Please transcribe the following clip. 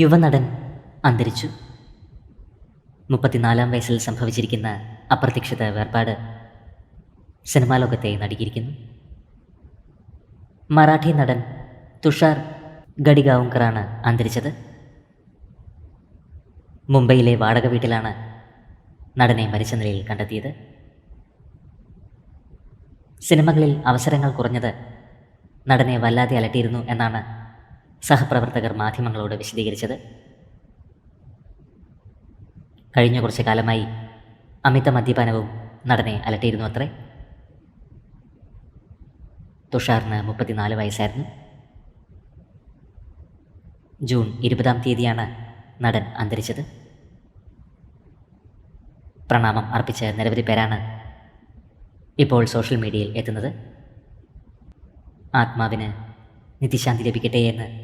യുവനടൻ അന്തരിച്ചു. മുപ്പത്തിനാലാം വയസ്സിൽ സംഭവിച്ചിരിക്കുന്ന അപ്രതീക്ഷിത വേർപാട് സിനിമാ ലോകത്തെ നടുകിയിരിക്കുന്നു മറാഠി നടൻ തുഷാർ ഗഡിഗാവുങ്കറാണ് അന്തരിച്ചത്. മുംബൈയിലെ വാടക വീട്ടിലാണ് നടനെ മരിച്ച നിലയിൽ കണ്ടെത്തിയത്. സിനിമകളിൽ അവസരങ്ങൾ കുറഞ്ഞത് നടനെ വല്ലാതെ അലട്ടിയിരുന്നു എന്നാണ് സഹപ്രവർത്തകർ മാധ്യമങ്ങളോട് വിശദീകരിച്ചത്. കഴിഞ്ഞ കുറച്ച് കാലമായി അമിത മദ്യപാനവും നടനെ അലട്ടിയിരുന്നു അത്രേ. തുഷാറിന് മുപ്പത്തിനാല് വയസ്സായിരുന്നു. ജൂൺ ഇരുപതാം തീയതിയാണ് നടൻ അന്തരിച്ചത്. പ്രണാമം അർപ്പിച്ച നിരവധി പേരാണ് ഇപ്പോൾ സോഷ്യൽ മീഡിയയിൽ എത്തുന്നത്. ആത്മാവിന് നിത്യശാന്തി ലഭിക്കട്ടെ എന്ന്